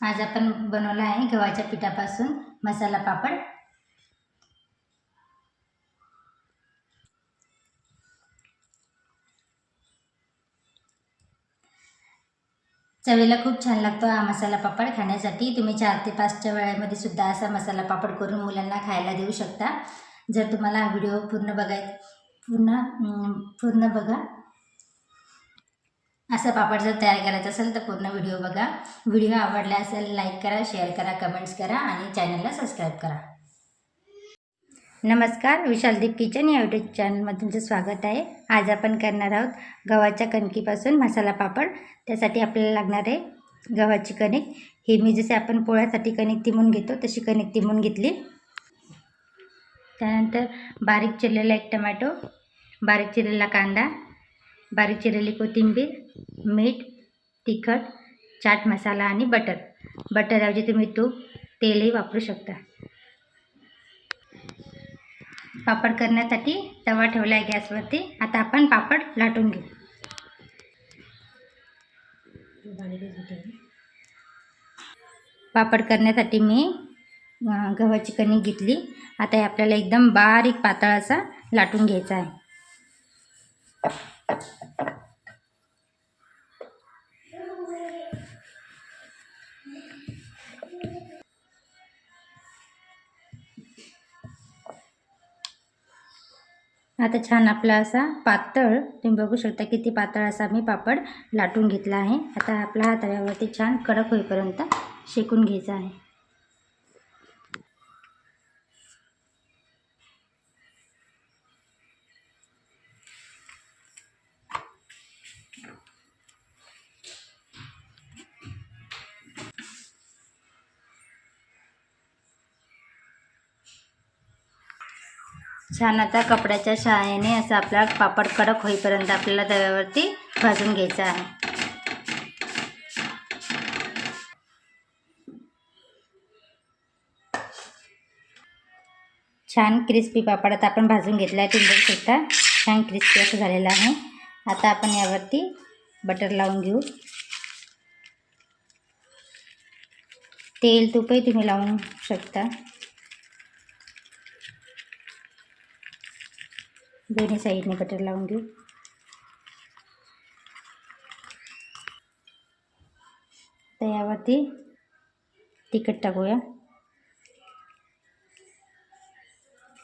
आज आपण बनवला आहे गव्हाच्या पिठापासून मसाला पापड. चवीला खूप छान लागतो हा मसाला पापड खाण्यासाठी. तुम्ही चार ते पाचच्या वेळेमध्ये सुद्धा असा मसाला पापड करून मुलांना खायला देऊ शकता. जर तुम्हाला हा व्हिडिओ पूर्ण बघाय पूर्ण पूर्ण बघा असा पापड जर तयार करायचा असेल तर पूर्ण व्हिडिओ बघा. व्हिडिओ आवडला असेल लाईक करा शेअर करा कमेंट्स करा आणि चॅनलला सबस्क्राईब करा. नमस्कार विशालदीप किचन या यूट्यूब चॅनलमध्ये तुमचं स्वागत आहे. आज आपण करणार आहोत गव्हाच्या कणकीपासून मसाला पापड. त्यासाठी आपल्याला लागणार आहे गव्हाची कणिक. ही मी जसे आपण पोळ्यासाठी कणिक तिमून घेतो तशी कणिक तिमून घेतली. त्यानंतर बारीक चिरलेला एक टमॅटो बारीक चिरलेला कांदा बारीक चिरलेली कोथिंबीर मीठ तिखट चाट मसाला आणि बटर. बटरऐवजी तुम्ही तूप तेलही वापरू शकता. पापड करण्यासाठी तवा ठेवला आहे गॅसवरती. आता आपण पापड लाटून घेऊ. पापड करण्यासाठी मी गव्हाची कणिक घेतली. आता हे आपल्याला एकदम बारीक पातळ असा लाटून घ्यायचा आहे. आता छान आपला असा पातळ तुम्ही बघू शकता किती पातळ असा मी पापड लाटून घेतला आहे. आता आपला हा तव्यावरती छान कडक होईपर्यंत शेकून घ्यायचा आहे. छान आता कपड्याच्या सहाय्याने असं आपला पापड कडक होईपर्यंत आपल्याला तव्यावरती भाजून घ्यायचा आहे. छान क्रिस्पी पापड आता आपण भाजून घेतला आहे तुम्ही बघू शकता छान क्रिस्पी असं झालेलं आहे. आता आपण यावरती बटर लावून घेऊ. तेल तुपही तुम्ही लावून शकता. दोन्ही साईडने बटर लावून घेऊ. तर यावरती तिखट टाकूया.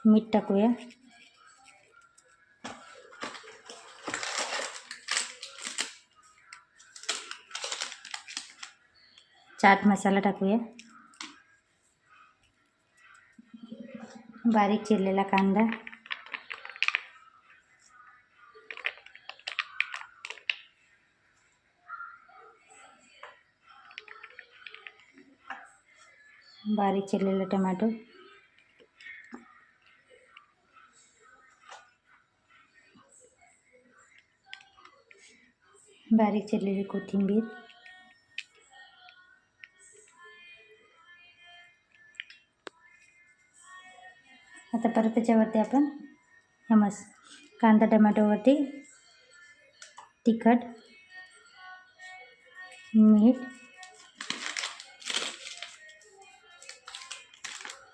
मीठ टाकूया. चाट मसाला टाकूया. बारीक चिरलेला कांदा. बारीक चिरलेला टमॅटो. बारीक चिरलेली कोथिंबीर. आता परत त्याच्यावरती आपण हे मस कांदा टमॅटोवरती तिखट मीठ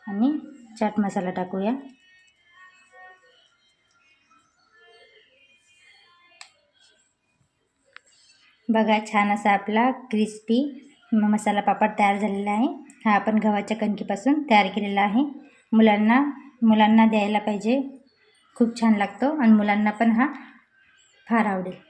आणि चाट मसाला टाकूया. बघा छान असा आपला क्रिस्पी मसाला पापड तयार झालेला आहे. हा आपण गव्हाच्या कणकीपासून तयार केलेला आहे. मुलांना मुलांना द्यायला पाहिजे. खूप छान लागतो आणि मुलांना पण हा फार आवडेल.